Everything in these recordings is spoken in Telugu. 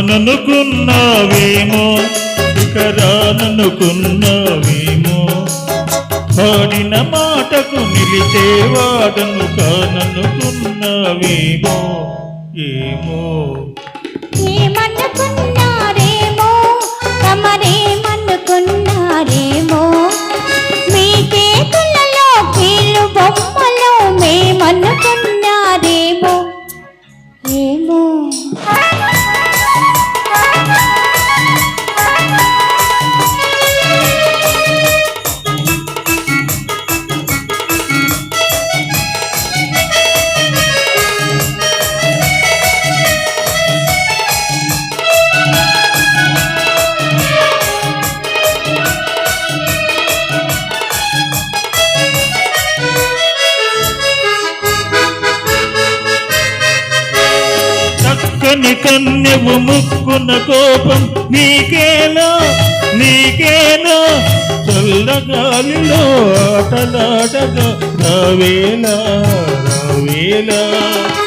రాననుకున్నావేమో ఇక రాననుకున్నావేమో పాడిన మాటకు నిలిచే వాడను కాననుకున్నావేమో? ఏమో? ఏమనుకున్నా కని కన్యవు ముక్కున కోపం నీకేనా నీకేనా చల్లగాలిలో ఆటలాడగా రావేలా రావేలా?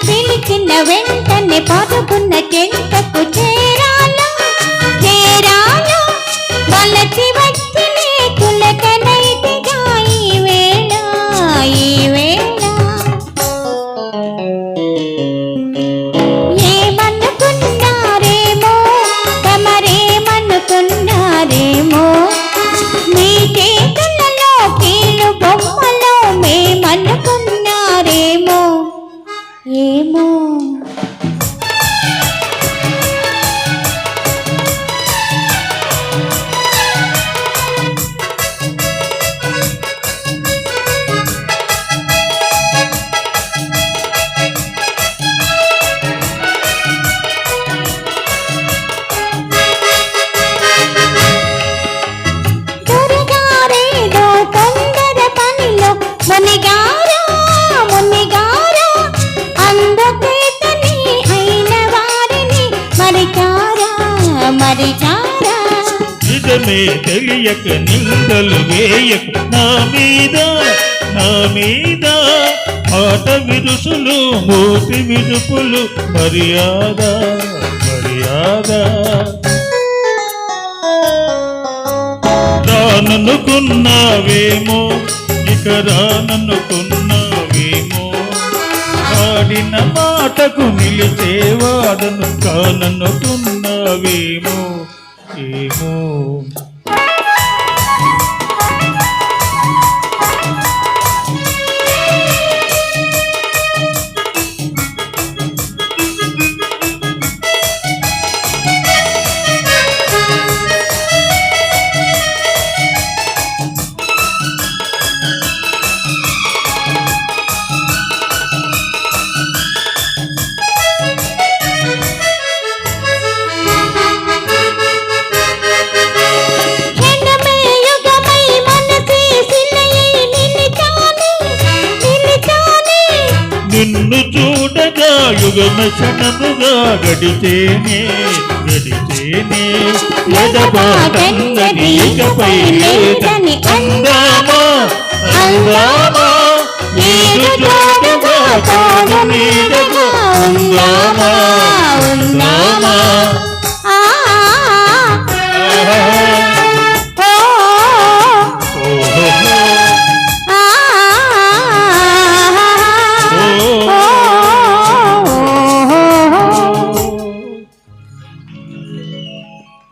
పిలిచిన వెంటనే పడుకున్న చెంతకు ఏమో. దొరగారేదో మునిగారా? మరిచారా నిజమే తెలియక నిందలు వేయక నా మీద నా మీద మాట విరుసులు మూతి విరుపులు మర్యాద మర్యాద. రాననుకున్నావేమో ఇక రాననుకున్నావేమో. ఆడిన మాటకు నిలిచేవాడను కాననుకున్నా ఏమో క్షణమే చూడగా యుగమ క్షణముగా గడితేనే. గడితేనే ఎడబాటన్నది ఇకపై లేదని అందామా? జోడు